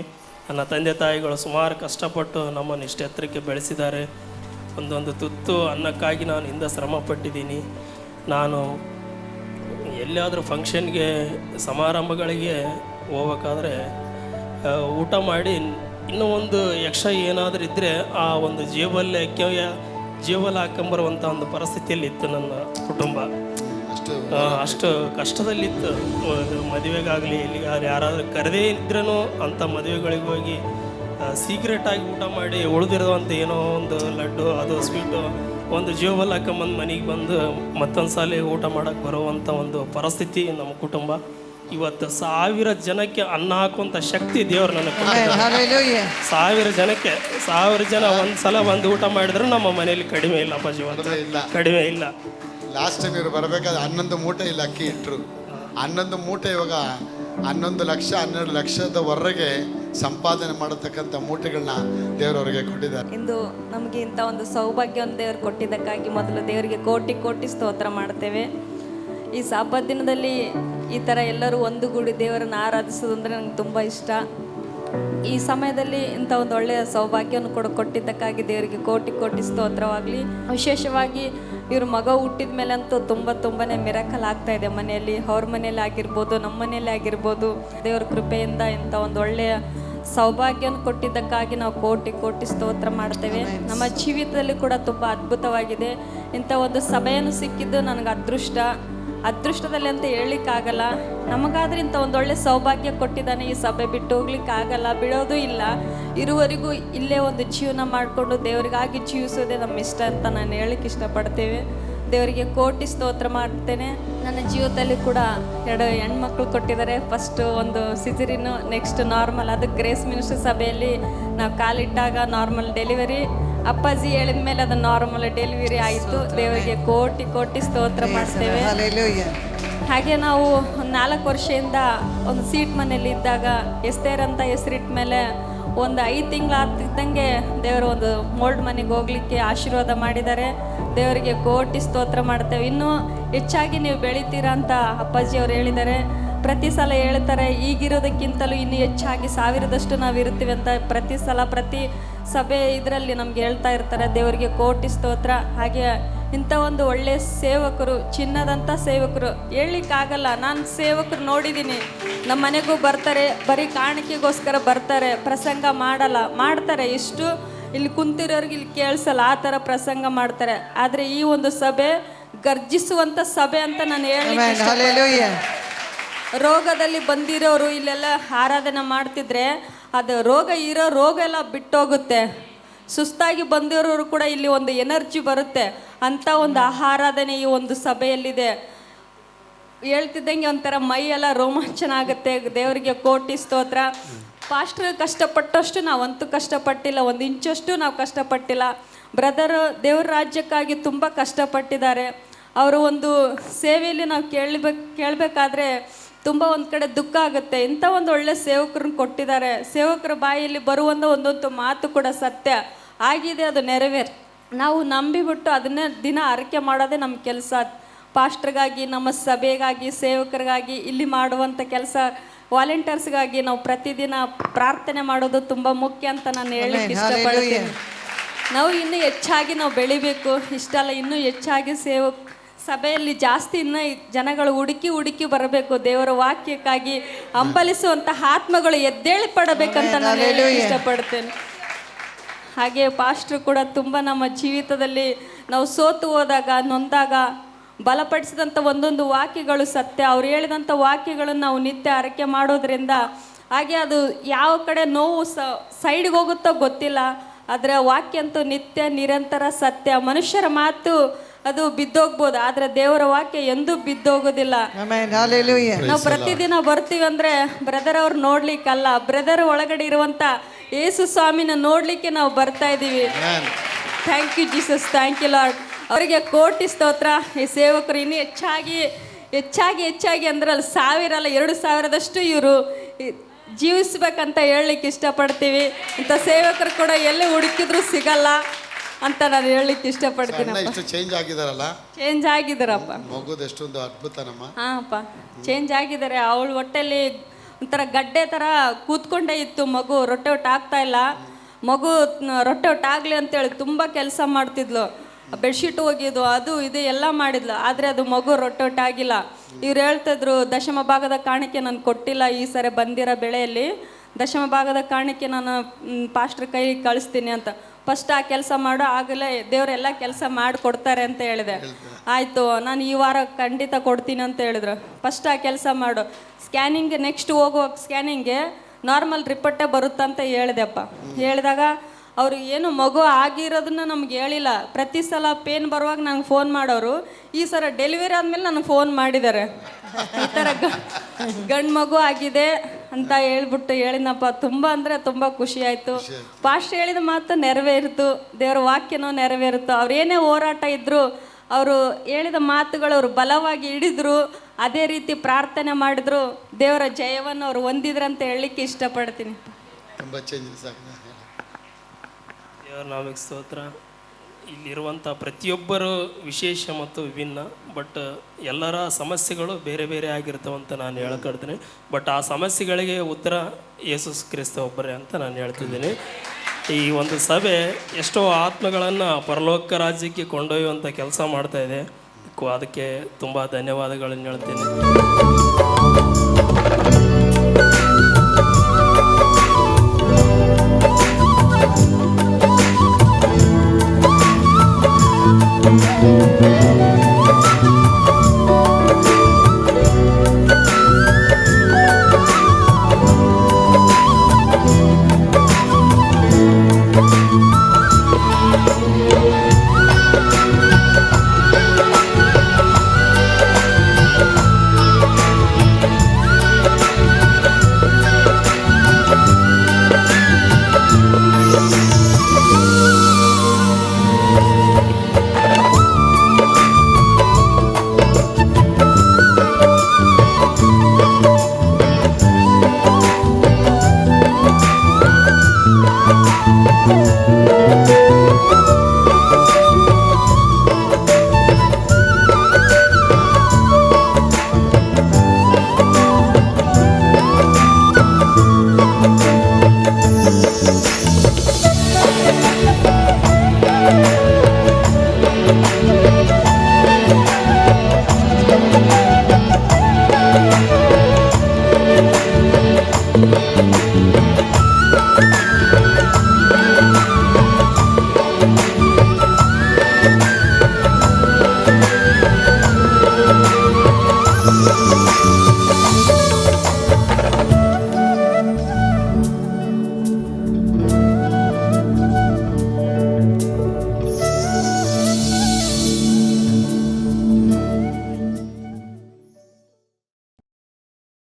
ನನ್ನ ತಂದೆ ತಾಯಿಗಳು ಸುಮಾರು ಕಷ್ಟಪಟ್ಟು ನಮ್ಮನ್ನು ಇಷ್ಟ ಎತ್ತರಕ್ಕೆ ಬೆಳೆಸಿದ್ದಾರೆ. ಒಂದೊಂದು ತುತ್ತು ಅನ್ನಕ್ಕಾಗಿ ನಾನು ಹಿಂದೆ ಶ್ರಮ ಪಟ್ಟಿದ್ದೀನಿ ನಾನು ಎಲ್ಲಿಯಾದರೂ ಫಂಕ್ಷನ್ಗೆ, ಸಮಾರಂಭಗಳಿಗೆ ಹೋಗ್ಬೇಕಾದ್ರೆ ಊಟ ಮಾಡಿ ಇನ್ನೂ ಒಂದು ಯಕ್ಷ ಏನಾದರೂ ಇದ್ದರೆ ಆ ಒಂದು ಜೇಬಲ್ಲೇ ಕಿವಿಯ ಜೇಬಲ್ಲಿ ಹಾಕೊಂಬರುವಂಥ ಒಂದು ಪರಿಸ್ಥಿತಿಯಲ್ಲಿ ಇತ್ತು ನನ್ನ ಕುಟುಂಬ. ಅಷ್ಟು ಅಷ್ಟು ಕಷ್ಟದಲ್ಲಿತ್ತು. ಮದುವೆಗಾಗಲಿ ಇಲ್ಲಿ ಯಾರಾದರೂ ಕರೆದೇ ಇದ್ರೂ ಅಂಥ ಮದುವೆಗಳಿಗೆ ಹೋಗಿ ಸೀಕ್ರೆಟ್ ಆಗಿ ಊಟ ಮಾಡಿ ಉಳಿದಿರೋವಂಥ ಏನೋ ಒಂದು ಲಡ್ಡು ಅದು ಸ್ವೀಟು ಒಂದು ಜೀವಲ್ಲಿ ಹಾಕೊಂಬಂದು ಮನೆಗೆ ಬಂದು ಮತ್ತೊಂದು ಸಲ ಊಟ ಮಾಡೋಕ್ಕೆ ಬರುವಂಥ ಒಂದು ಪರಿಸ್ಥಿತಿ ನಮ್ಮ ಕುಟುಂಬ. ಇವತ್ತು ಸಾವಿರ ಜನಕ್ಕೆ ಅನ್ನ ಹಾಕುವಂಥ ಶಕ್ತಿ ದೇವರು ನನಗೆ. ಸಾವಿರ ಜನಕ್ಕೆ ಸಾವಿರ ಜನ ಒಂದು ಸಲ ಒಂದು ಊಟ ಮಾಡಿದ್ರು ನಮ್ಮ ಮನೆಯಲ್ಲಿ ಕಡಿಮೆ ಇಲ್ಲಪ್ಪ ಜೀವನ ಕಡಿಮೆ ಇಲ್ಲ. ಲಾಸ್ಟ್ ಟೈಮ್ ಇವರು ಬರಬೇಕಾದ್ರೆ ಹನ್ನೊಂದು ಮೂಟೆ ಇಲ್ಲಿ ಅಕ್ಕಿ ಇಟ್ಟರು ಹನ್ನೊಂದು ಮೂಟೆ ಇವಾಗ ಹನ್ನೊಂದು ಲಕ್ಷ, ಹನ್ನೆರಡು ಲಕ್ಷದವರೆಗೆ ಸಂಪಾದನೆ ಮಾಡತಕ್ಕಂಥ ಮೂಟೆಗಳನ್ನ ದೇವರವರಿಗೆ ಕೊಟ್ಟಿದ್ದಾರೆ. ಇಂದು ನಮಗೆ ಇಂಥ ಒಂದು ಸೌಭಾಗ್ಯವನ್ನು ದೇವರು ಕೊಟ್ಟಿದ್ದಕ್ಕಾಗಿ ಮೊದಲು ದೇವರಿಗೆ ಕೋಟಿ ಕೋಟಿ ಸ್ತೋತ್ರ ಮಾಡ್ತೇವೆ. ಈ ಸಾಬತ್ ದಿನದಲ್ಲಿ ಈ ಥರ ಎಲ್ಲರೂ ಒಂದುಗೂಡಿ ದೇವರನ್ನು ಆರಾಧಿಸೋದು ಅಂದರೆ ನನಗೆ ತುಂಬ ಇಷ್ಟ. ಈ ಸಮಯದಲ್ಲಿ ಇಂಥ ಒಂದು ಒಳ್ಳೆಯ ಸೌಭಾಗ್ಯವನ್ನು ಕೂಡ ಕೊಟ್ಟಿದ್ದಕ್ಕಾಗಿ ದೇವರಿಗೆ ಕೋಟಿ ಕೋಟಿ ಸ್ತೋತ್ರವಾಗಲಿ. ವಿಶೇಷವಾಗಿ ಇವ್ರ ಮಗ ಹುಟ್ಟಿದ ಮೇಲೆ ಅಂತೂ ತುಂಬ ತುಂಬಾ ಮಿರಕಲ್ ಆಗ್ತಾ ಇದೆ ಮನೆಯಲ್ಲಿ. ಅವ್ರ ಮನೇಲಿ ಆಗಿರ್ಬೋದು ನಮ್ಮ ಮನೇಲಿ ಆಗಿರ್ಬೋದು. ದೇವ್ರ ಕೃಪೆಯಿಂದ ಇಂಥ ಒಂದು ಒಳ್ಳೆಯ ಸೌಭಾಗ್ಯವನ್ನು ಕೊಟ್ಟಿದ್ದಕ್ಕಾಗಿ ನಾವು ಕೋಟಿ ಕೋಟಿ ಸ್ತೋತ್ರ ಮಾಡ್ತೇವೆ. ನಮ್ಮ ಜೀವಿತದಲ್ಲಿ ಕೂಡ ತುಂಬ ಅದ್ಭುತವಾಗಿದೆ. ಇಂಥ ಒಂದು ಸಭೆಯನ್ನು ಸಿಕ್ಕಿದ್ದು ನನಗೆ ಅದೃಷ್ಟ. ಅದೃಷ್ಟದಲ್ಲಿ ಅಂತ ಹೇಳಲಿಕ್ಕಾಗಲ್ಲ. ನಮಗಾದ್ರೆ ಇಂಥ ಒಂದು ಒಳ್ಳೆ ಸೌಭಾಗ್ಯ ಕೊಟ್ಟಿದ್ದಾನೆ ಈ ಸಭೆ ಬಿಟ್ಟು ಹೋಗ್ಲಿಕ್ಕಾಗಲ್ಲ. ಬಿಡೋದು ಇಲ್ಲ. ಇರುವರೆಗೂ ಇಲ್ಲೇ ಒಂದು ಜೀವನ ಮಾಡಿಕೊಂಡು ದೇವರಿಗಾಗಿ ಜೀವಿಸೋದೇ ನಮ್ಮ ಇಷ್ಟ ಅಂತ ನಾನು ಹೇಳಲಿಕ್ಕೆ ಇಷ್ಟಪಡ್ತೇವೆ. ದೇವರಿಗೆ ಕೋಟಿ ಸ್ತೋತ್ರ ಮಾಡ್ತೇನೆ. ನನ್ನ ಜೀವದಲ್ಲಿ ಕೂಡ ಎರಡು ಹೆಣ್ಮಕ್ಳು ಕೊಟ್ಟಿದ್ದಾರೆ. ಫಸ್ಟ್ ಒಂದು ಸಿಜರಿನು ನೆಕ್ಸ್ಟ್ ನಾರ್ಮಲ್ ಅದು ಗ್ರೇಸ್ ಮಿನಿಸ್ಟರ್ ಸಭೆಯಲ್ಲಿ ನಾವು ಕಾಲಿಟ್ಟಾಗ ನಾರ್ಮಲ್ ಡೆಲಿವರಿ ಅಪ್ಪಾಜಿ ಹೇಳಿದ ಮೇಲೆ ಅದು ನಾರ್ಮಲ್ ಡೆಲಿವರಿ ಆಯಿತು. ದೇವರಿಗೆ ಕೋಟಿ ಕೋಟಿ ಸ್ತೋತ್ರ ಮಾಡ್ತೇವೆ. ಹಾಗೆ ನಾವು ಒಂದು ನಾಲ್ಕು ವರ್ಷದಿಂದ ಒಂದು ಸೀಟ್ ಮನೇಲಿ ಇದ್ದಾಗ ಎಸ್ತೇರ್ ಅಂತ ಹೆಸರಿಟ್ಟ ಮೇಲೆ ಒಂದು ಐದು ತಿಂಗಳು ಆಗ್ತಿದ್ದಂಗೆ ದೇವರು ಒಂದು ಮೋಲ್ಡ್ ಮನೆಗೆ ಹೋಗ್ಲಿಕ್ಕೆ ಆಶೀರ್ವಾದ ಮಾಡಿದ್ದಾರೆ. ದೇವರಿಗೆ ಕೋಟಿ ಸ್ತೋತ್ರ ಮಾಡ್ತೇವೆ. ಇನ್ನೂ ಹೆಚ್ಚಾಗಿ ನೀವು ಬೆಳಿತೀರಾ ಅಂತ ಅಪ್ಪಾಜಿ ಅವರು ಹೇಳಿದ್ದಾರೆ. ಪ್ರತಿ ಸಲ ಹೇಳ್ತಾರೆ ಈಗಿರೋದಕ್ಕಿಂತಲೂ ಇನ್ನೂ ಹೆಚ್ಚಾಗಿ ಸಾವಿರದಷ್ಟು ನಾವು ಇರ್ತೀವಿ ಅಂತ ಪ್ರತಿ ಸಲ ಪ್ರತಿ ಸಭೆ ಇದರಲ್ಲಿ ನಮ್ಗೆ ಹೇಳ್ತಾ ಇರ್ತಾರೆ ದೇವರಿಗೆ ಕೋಟಿ ಸ್ತೋತ್ರ. ಹಾಗೆ ಇಂಥ ಒಂದು ಒಳ್ಳೆಯ ಸೇವಕರು ಚಿನ್ನದಂಥ ಸೇವಕರು ಹೇಳಲಿಕ್ಕಾಗಲ್ಲ. ನಾನು ಸೇವಕರು ನೋಡಿದ್ದೀನಿ ನಮ್ಮ ಮನೆಗೂ ಬರ್ತಾರೆ ಬರೀ ಕಾಣಿಕೆಗೋಸ್ಕರ ಬರ್ತಾರೆ ಪ್ರಸಂಗ ಮಾಡಲ್ಲ. ಮಾಡ್ತಾರೆ ಇಷ್ಟು ಇಲ್ಲಿ ಕುಂತಿರೋರಿಗೆ ಇಲ್ಲಿ ಕೇಳಿಸಲ್ಲ ಆ ಥರ ಪ್ರಸಂಗ ಮಾಡ್ತಾರೆ. ಆದರೆ ಈ ಒಂದು ಸಭೆ ಗರ್ಜಿಸುವಂಥ ಸಭೆ ಅಂತ ನಾನು ಹೇಳಿ. ರೋಗದಲ್ಲಿ ಬಂದಿರೋರು ಇಲ್ಲೆಲ್ಲ ಆರಾಧನೆ ಮಾಡ್ತಿದ್ರೆ ಅದು ರೋಗ ಇರೋ ರೋಗ ಎಲ್ಲ ಬಿಟ್ಟೋಗುತ್ತೆ. ಸುಸ್ತಾಗಿ ಬಂದಿರೋರು ಕೂಡ ಇಲ್ಲಿ ಒಂದು ಎನರ್ಜಿ ಬರುತ್ತೆ. ಅಂಥ ಒಂದು ಆಹಾರಾಧನೆ ಈ ಒಂದು ಸಭೆಯಲ್ಲಿದೆ. ಹೇಳ್ತಿದ್ದಂಗೆ ಒಂಥರ ಮೈ ಎಲ್ಲ ರೋಮಾಂಚನ ಆಗುತ್ತೆ. ದೇವರಿಗೆ ಕೋಟಿ ಸ್ತೋತ್ರ. ಪಾಸ್ಟರ್ ಕಷ್ಟಪಟ್ಟಷ್ಟು ನಾವಂತೂ ಕಷ್ಟಪಟ್ಟಿಲ್ಲ. ಒಂದು ಇಂಚಷ್ಟು ನಾವು ಕಷ್ಟಪಟ್ಟಿಲ್ಲ. ಬ್ರದರ್ ದೇವ್ರ ರಾಜ್ಯಕ್ಕಾಗಿ ತುಂಬ ಕಷ್ಟಪಟ್ಟಿದ್ದಾರೆ. ಅವರು ಒಂದು ಸೇವೆಯಲ್ಲಿ ನಾವು ಕೇಳಬೇಕು ಕೇಳಬೇಕಾದ್ರೆ ತುಂಬ ಒಂದು ಕಡೆ ದುಃಖ ಆಗುತ್ತೆ. ಇಂಥ ಒಂದು ಒಳ್ಳೆ ಸೇವಕರನ್ನ ಕೊಟ್ಟಿದ್ದಾರೆ. ಸೇವಕರ ಬಾಯಲ್ಲಿ ಬರುವಂಥ ಒಂದೊಂದು ಮಾತು ಕೂಡ ಸತ್ಯ. ಆಗಿದೆ ಅದು ನೆರವೇರ್. ನಾವು ನಂಬಿಬಿಟ್ಟು ಅದನ್ನೇ ದಿನ ಆರೈಕೆ ಮಾಡೋದೇ ನಮ್ಮ ಕೆಲಸ. ಪಾಸ್ಟ್ರಿಗಾಗಿ ನಮ್ಮ ಸಭೆಗಾಗಿ ಸೇವಕರಿಗಾಗಿ ಇಲ್ಲಿ ಮಾಡುವಂಥ ಕೆಲಸ. ವಾಲಂಟಿಯರ್ಸ್ಗಾಗಿ ನಾವು ಪ್ರತಿದಿನ ಪ್ರಾರ್ಥನೆ ಮಾಡೋದು ತುಂಬ ಮುಖ್ಯ ಅಂತ ನಾನು ಹೇಳಿ ಇಷ್ಟಪಡ್ತೀನಿ. ನಾವು ಇನ್ನೂ ಹೆಚ್ಚಾಗಿ ನಾವು ಬೆಳಿಬೇಕು. ಇಷ್ಟಲ್ಲ ಇನ್ನೂ ಹೆಚ್ಚಾಗಿ ಸೇವ ಸಭೆಯಲ್ಲಿ ಜಾಸ್ತಿ ಇನ್ನೂ ಜನಗಳು ಹುಡುಕಿ ಹುಡುಕಿ ಬರಬೇಕು. ದೇವರ ವಾಕ್ಯಕ್ಕಾಗಿ ಹಂಬಲಿಸುವಂಥ ಆತ್ಮಗಳು ಎದ್ದೇಳಿ ಪಡಬೇಕಂತ ನಾನು ಇಷ್ಟಪಡ್ತೇನೆ. ಹಾಗೆ ಪಾಸ್ಟ್ರು ಕೂಡ ತುಂಬ ನಮ್ಮ ಜೀವಿತದಲ್ಲಿ ನಾವು ಸೋತು ಹೋದಾಗ ನೊಂದಾಗ ಬಲಪಡಿಸಿದಂಥ ಒಂದೊಂದು ವಾಕ್ಯಗಳು ಸತ್ಯ. ಅವ್ರು ಹೇಳಿದಂಥ ವಾಕ್ಯಗಳನ್ನು ನಾವು ನಿತ್ಯ ಆರೈಕೆ ಮಾಡೋದ್ರಿಂದ ಹಾಗೆ ಅದು ಯಾವ ಕಡೆ ನೋವು ಸ ಸೈಡ್ಗೆ ಹೋಗುತ್ತೋ ಗೊತ್ತಿಲ್ಲ. ಆದರೆ ವಾಕ್ಯ ಅಂತೂ ನಿತ್ಯ ನಿರಂತರ ಸತ್ಯ. ಮನುಷ್ಯರ ಮಾತು ಅದು ಬಿದ್ದೋಗ್ಬೋದು ಆದರೆ ದೇವರ ವಾಕ್ಯ ಎಂದೂ ಬಿದ್ದೋಗೋದಿಲ್ಲ. Amen. Hallelujah. ನಾವು ಪ್ರತಿದಿನ ಬರ್ತೀವಿ ಅಂದ್ರೆ ಬ್ರದರ್ ಅವ್ರು ನೋಡ್ಲಿಕ್ಕಲ್ಲ ಬ್ರದರ್ ಒಳಗಡೆ ಇರುವಂತ ಯೇಸು ಸ್ವಾಮಿನ ನೋಡ್ಲಿಕ್ಕೆ ನಾವು ಬರ್ತಾ ಇದೀವಿ thank you Jesus thank you Lord ಅವರಿಗೆ ಕೋಟಿ ಸ್ತೋತ್ರ. ಈ ಸೇವಕರು ಇನ್ನೂ ಹೆಚ್ಚಾಗಿ ಹೆಚ್ಚಾಗಿ ಹೆಚ್ಚಾಗಿ ಅಂದ್ರಲ್ಲ ಸಾವಿರ ಅಲ್ಲ ಎರಡು ಸಾವಿರದಷ್ಟು ಇವರು ಜೀವಿಸ್ಬೇಕಂತ ಹೇಳಲಿಕ್ಕೆ ಇಷ್ಟಪಡ್ತೀವಿ. ಇಂಥ ಸೇವಕರು ಕೂಡ ಎಲ್ಲಿ ಹುಡುಕಿದ್ರು ಸಿಗಲ್ಲ. ಅಂತ ನಾನು ಹೇಳಲಿಕ್ಕೆ ಅಣ್ಣ ಇಷ್ಟಪಡ್ತೀನಪ್ಪ ಇಷ್ಟು ಚೇಂಜ್ ಆಗಿದಾರಲ್ಲ? ಚೇಂಜ್ ಆಗಿದಾರಪ್ಪ. ಮಗುದ ಎಷ್ಟೊಂದು ಅದ್ಭುತ ನಮ್ಮ ಹಾಂಪ್ಪ ಚೇಂಜ್ ಆಗಿದ್ದಾರೆ ಅವಳ ಹೊಟ್ಟೆಲಿ ಒಂಥರ ಗಡ್ಡೆ ಥರ ಕೂತ್ಕೊಂಡೇ ಇತ್ತು ಮಗು. ರೊಟ್ಟೆ ಒಟ್ಟು ಆಗ್ತಾ ಇಲ್ಲ. ಮಗು ರೊಟ್ಟೆ ಊಟ ಆಗಲಿ ಅಂತೇಳಿ ತುಂಬ ಕೆಲಸ ಮಾಡ್ತಿದ್ಲು. ಬೆಡ್ಶೀಟ್ ಹೋಗಿದ್ದು ಅದು ಇದು ಎಲ್ಲ ಮಾಡಿದ್ಲು. ಆದರೆ ಅದು ಮಗು ರೊಟ್ಟೆ ಒಟ್ಟಾಗಿಲ್ಲ ಆಗಿಲ್ಲ. ಇವ್ರು ಹೇಳ್ತಿದ್ರು ದಶಮ ಭಾಗದ ಕಾಣಿಕೆ ನಾನು ಕೊಟ್ಟಿಲ್ಲ. ಈ ಸರಿ ಬಂದಿರೋ ಬೆಳೆಯಲ್ಲಿ ದಶಮ ಭಾಗದ ಕಾಣಿಕೆ ನಾನು ಪಾಸ್ಟ್ರ್ ಕೈ ಕಳಿಸ್ತೀನಿ ಅಂತ. ಫಸ್ಟ್ ಆ ಕೆಲಸ ಮಾಡು, ಆಗಲೇ ದೇವರೆಲ್ಲ ಕೆಲಸ ಮಾಡಿ ಕೊಡ್ತಾರೆ ಅಂತ ಹೇಳಿದೆ. ಆಯಿತು, ನಾನು ಈ ವಾರ ಖಂಡಿತ ಕೊಡ್ತೀನಿ ಅಂತ ಹೇಳಿದ್ರು. ಫಸ್ಟ್ ಆ ಕೆಲಸ ಮಾಡು. ಸ್ಕ್ಯಾನಿಂಗ್ ನೆಕ್ಸ್ಟ್ ಹೋಗುವಾಗ, ಸ್ಕ್ಯಾನಿಂಗ್ಗೆ ನಾರ್ಮಲ್ ರಿಪೋರ್ಟೇ ಬರುತ್ತಂತ ಹೇಳಿದೆಪ್ಪ ಹೇಳಿದಾಗ ಅವರು ಏನು ಮಗು ಆಗಿರೋದನ್ನ ನಮ್ಗೆ ಹೇಳಿಲ್ಲ. ಪ್ರತಿ ಸಲ ಪೇನ್ ಬರುವಾಗ ನಂಗೆ ಫೋನ್ ಮಾಡೋರು ಈ ಸಲ ಡೆಲಿವರಿ ಆದಮೇಲೆ ನನಗೆ ಫೋನ್ ಮಾಡಿದ್ದಾರೆ ಈ ಥರ ಗಂಡು ಮಗು ಆಗಿದೆ ಅಂತ ಹೇಳ್ಬಿಟ್ಟು ಹೇಳಿದ್ನಪ್ಪ. ತುಂಬ ಅಂದರೆ ತುಂಬ ಖುಷಿ ಆಯಿತು. ಪಾಸ್ಟ್ ಹೇಳಿದ ಮಾತು ನೆರವೇರಿತು. ದೇವರ ವಾಕ್ಯನೂ ನೆರವೇರಿತು. ಅವ್ರೇನೇ ಹೋರಾಟ ಇದ್ದರು ಅವರು ಹೇಳಿದ ಮಾತುಗಳು ಅವರು ಬಲವಾಗಿ ಹಿಡಿದ್ರು. ಅದೇ ರೀತಿ ಪ್ರಾರ್ಥನೆ ಮಾಡಿದ್ರು. ದೇವರ ಜಯವನ್ನು ಅವ್ರು ಹೊಂದಿದ್ರಂತ ಹೇಳಲಿಕ್ಕೆ ಇಷ್ಟಪಡ್ತೀನಿ. ತುಂಬ ಚೇಂಜಸ್ ಆಗಿದೆ ನಾಮಕ್ಕೆ ಸ್ತೋತ್ರ. ಇಲ್ಲಿರುವಂಥ ಪ್ರತಿಯೊಬ್ಬರು ವಿಶೇಷ ಮತ್ತು ವಿಭಿನ್ನ, ಬಟ್ ಎಲ್ಲರ ಸಮಸ್ಯೆಗಳು ಬೇರೆ ಬೇರೆ ಆಗಿರ್ತವಂತ ನಾನು ಹೇಳ್ಕೊಡ್ತೀನಿ. ಬಟ್ ಆ ಸಮಸ್ಯೆಗಳಿಗೆ ಉತ್ತರ ಯೇಸು ಕ್ರಿಸ್ತ ಒಬ್ಬರೇ ಅಂತ ನಾನು ಹೇಳ್ತಿದ್ದೀನಿ. ಈ ಒಂದು ಸಭೆ ಎಷ್ಟೋ ಆತ್ಮಗಳನ್ನು ಪರಲೋಕ ರಾಜ್ಯಕ್ಕೆ ಕೊಂಡೊಯ್ಯುವಂಥ ಕೆಲಸ ಮಾಡ್ತಾ ಇದೆ. ಅದಕ್ಕೆ ತುಂಬ ಧನ್ಯವಾದಗಳನ್ನು ಹೇಳ್ತೀನಿ. Thank you.